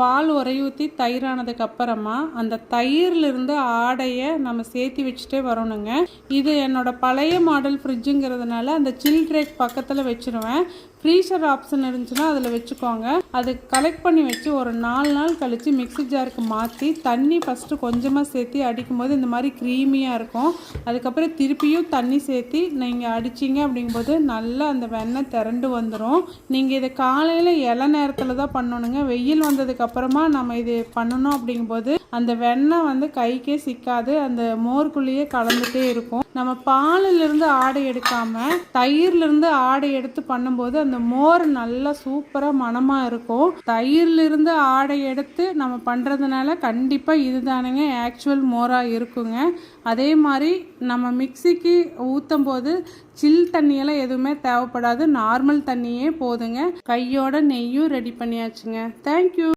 பால் உரையூற்றி தயிரானதுக்கப்புறமா அந்த தயிர்லேருந்து ஆடையை நம்ம சேர்த்து வச்சுட்டே வரணுங்க. இது என்னோடய பழைய மாடல் ஃப்ரிட்ஜுங்கிறதுனால அந்த சில் ரேக் பக்கத்தில் வச்சுருவேன். ஃப்ரீசர் ஆப்ஷன் இருந்துச்சுன்னா அதில் வச்சுக்கோங்க. அது கலெக்ட் பண்ணி வச்சு ஒரு நாலு நாள் கழித்து மிக்ஸி ஜாருக்கு மாற்றி தண்ணி ஃபஸ்ட்டு கொஞ்சமாக சேர்த்து அடிக்கும்போது இந்த மாதிரி க்ரீமியாக இருக்கும். அதுக்கப்புறம் திருப்பியும் தண்ணி சேர்த்து நீங்கள் அடிச்சிங்க அப்படிங்கும்போது நல்லா அந்த வெண்ணெய் திரண்டு வந்துடும் நீங்கள் இதை காலையில் இலை நேரத்தில் தான் பண்ணணுங்க. வெயில் வந்ததுக்கு அப்புறமா நம்ம இது பண்ணணும் அப்படிங்கும்போது அந்த வெண்ணெய் வந்து கைக்கே சிக்காது. அந்த மோர்க்குள்ளேயே கலந்துட்டே இருக்கும். நம்ம பாலிலிருந்து ஆடை எடுக்காமல் தயிர்லேருந்து ஆடை எடுத்து பண்ணும்போது அந்த மோர் நல்லா சூப்பராக மணமாக இருக்கும். தயிர்லேருந்து ஆடை எடுத்து நம்ம பண்ணுறதுனால கண்டிப்பாக இதுதானுங்க ஆக்சுவல் மோராக இருக்குங்க. அதே மாதிரி நம்ம மிக்சிக்கு ஊற்றும் போது சில் தண்ணியெல்லாம் எதுவுமே தேவைப்படாது. நார்மல் தண்ணியே போதுங்க. கையோட நெய்யும் ரெடி பண்ணியாச்சுங்க. தேங்க்யூ